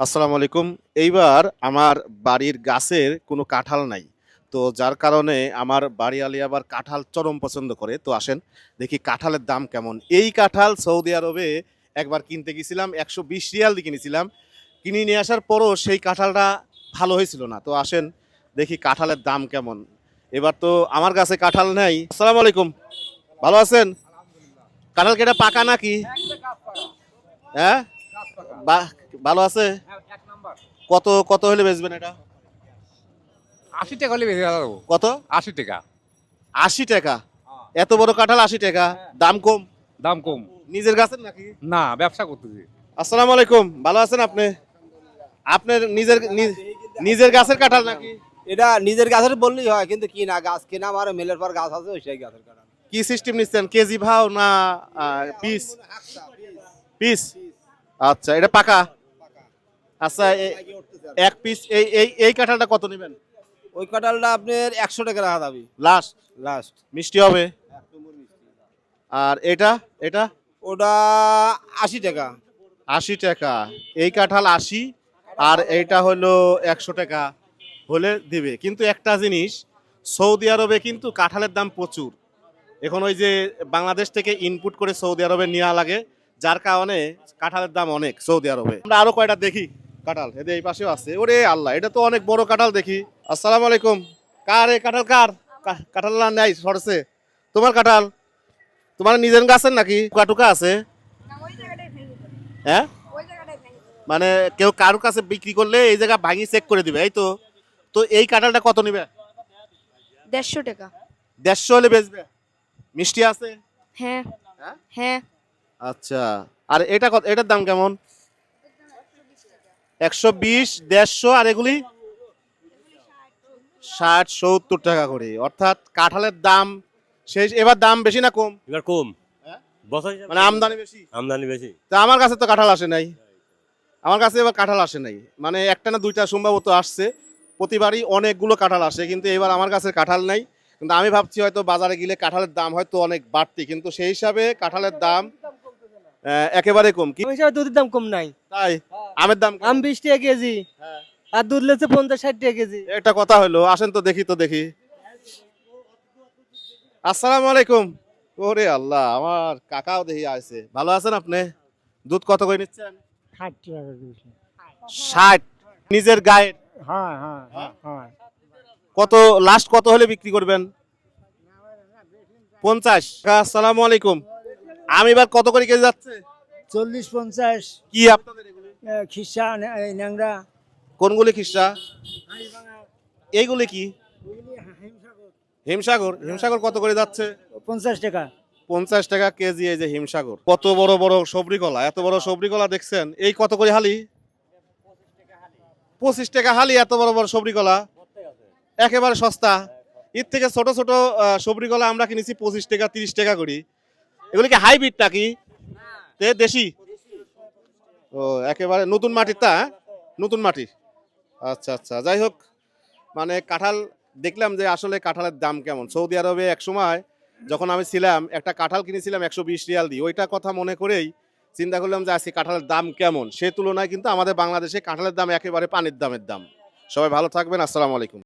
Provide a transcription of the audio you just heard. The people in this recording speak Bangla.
আসসালামু আলাইকুম। এইবার আমার বাড়ির গাছের কোনো কাঁঠাল নাই। তো যার কারণে আমার বাড়িওয়ালি আবার কাঁঠাল চরম পছন্দ করে। তো আসেন, দেখি কাঁঠালের দাম কেমন। এই কাঁঠাল সৌদি আরবে একবার কিনতে গেছিলাম, একশো বিশ রিয়াল দিয়ে কিনেছিলাম। কিনে নিয়ে আসার পরও সেই কাঁঠালটা ভালো হয়েছিল না। তো আসেন, দেখি কাঁঠালের দাম কেমন। এবার তো আমার কাছে কাঁঠাল নেই। আসসালামু আলাইকুম। ভালো আছেন? কাঁঠাল কেটা পাকা নাকি? হ্যাঁ? ভালো আছে? কত কত হলে বেচবেন এটা? আশি টাকা হলে বেশি দেবো কত? আশি টাকা। আশি টাকা। এত বড় কাঁঠাল আশি টাকা। দাম কম? দাম কম। নিজের গাছের নাকি? না ব্যবসা করতেছি। আসসালামু আলাইকুম। ভালো আছেন আপনি? আপনার নিজের নিজের গাছের কাঁঠাল নাকি? এটা নিজের গাছের বললেই হয় কিন্তু কি না গাছ কেনা আমার মেলের পর গাছ আছে ওই সেই গাছের কারণে কি সিস্টেম নিচ্ছেন? কেজি ভাও না পিস পিস আচ্ছা এটা পাকা? আচ্ছা এক পিস এই এই এই কাঁঠালটা কত নেবেন? ওই কাঁঠালটা আপনার একশো টাকা রাখা দাবি। লাস্ট লাস্ট মিষ্টি হবে? আর এটা এটা? ওটা আশি টাকা। আশি টাকা। এই কাঁঠাল আশি আর এইটা হলো একশো টাকা হলে দিবে। কিন্তু একটা জিনিস সৌদি আরবে কিন্তু কাঁঠালের দাম প্রচুর। এখন ওই যে বাংলাদেশ থেকে ইনপুট করে সৌদি আরবে নেওয়া লাগে যার কারণে কাঁঠালের দাম অনেক সৌদি আরবে। আমরা আরও কয়টা দেখি? কাঁঠাল এদের এই পাশেও আছে। ওরে আল্লাহ এটা তো অনেক বড় কাঁঠাল দেখি। আসসালামু আলাইকুম। কার এই কাঁঠাল কার? কাঁঠাল না নাই সরছে। তোমার কাঁঠাল? তোমার নিজের গাছের নাকি? টুকা আছে? হ্যাঁ? মানে কেউ কারোর কাছে বিক্রি করলে এই জায়গা ভাঙি চেক করে দিবে এই তো। তো এই কাঁঠালটা কত নিবে? দেড়শো টাকা। দেড়শো হলে বেচবে। মিষ্টি আছে? হ্যাঁ। হ্যাঁ? হ্যাঁ। আচ্ছা। আর এটা কত এটার দাম কেমন? একশো বিশ দেড়শো আর এগুলি ষাট সত্তর টাকা করে। অর্থাৎ কাঁঠালের দাম শেষ এবার দাম বেশি না কম? এবার কম। হ্যাঁ? মানে আমদানি বেশি? আমদানি বেশি। তা আমার কাছে তো কাঁঠাল আসে নাই। আমার কাছে এবার কাঁঠাল আসে নাই। মানে একটা না দুইটা সম্ভবত আসছে। প্রতিবারই অনেকগুলো কাঁঠাল আসে কিন্তু এবার আমার কাছে কাঁঠাল নাই। কিন্তু আমি ভাবছি হয়তো বাজারে গেলে কাঁঠালের দাম হয়তো অনেক বাড়তি। কিন্তু সেই হিসাবে কাঁঠালের দাম একেবারে কম। কি হিসাবে দুধের দাম কম নাই। তাই? আমের দাম আম বিশ টাকা কেজি। হ্যাঁ। আর দুধ লেছে পঞ্চাশ ষাট টাকা কেজি। একটা কথা হলো আসেন তো দেখি তো দেখি। আসসালামু আলাইকুম। ওরে আল্লাহ আমার কাকাও দেখি আছে ভালো আছেন আপনি? দুধ কত করে নিচ্ছেন? ষাট টাকা কেজি ষাট। নিজের গায়ের? হ্যাঁ হ্যাঁ হ্যাঁ হ্যাঁ। কত লাস্ট কত হলে বিক্রি করবেন? পঞ্চাশ। আসসালামু আলাইকুম। আমি এবার কত করে কেজি যাচ্ছে? চল্লিশ পঞ্চাশ। কি আপনাদের এগুলি? খিসা ন্যাংরা। কোনগুলি খিসা? এইগুলি কি? হিমসাগর। হিমসাগর কত করে যাচ্ছে? পঞ্চাশ টাকা। পঞ্চাশ টাকা কেজি এই যে হিমসাগর। কত বড় বড় সবরি কলা এত বড় সবরি কলা দেখছেন। এই কত করে হালি? পঁচিশ টাকা হালি এত বড় বড় সবরি কলা একেবারে সস্তা। এর থেকে ছোট ছোট আহ, সবরি কলা আমরা কিনেছি পঁচিশ টাকা তিরিশ টাকা করি। এগুলি কি হাইব্রিড নাকি দেশি? ও, একেবারে নতুন মাটির তা হ্যাঁ? নতুন মাটি আচ্ছা আচ্ছা যাই হোক মানে কাঁঠাল, দেখলাম যে আসলে কাঁঠালের দাম কেমন। সৌদি আরবে এক সময় যখন আমি ছিলাম, একটা কাঁঠাল কিনেছিলাম একশো বিশ রিয়াল দিয়ে। ওইটা কথা মনে করেই চিন্তা করলাম যে আজকে কাঁঠালের দাম কেমন। সে তুলনায় কিন্তু আমাদের বাংলাদেশে কাঁঠালের দাম একেবারে পানির দামের দাম। সবাই ভালো থাকবেন, আসসালামু আলাইকুম।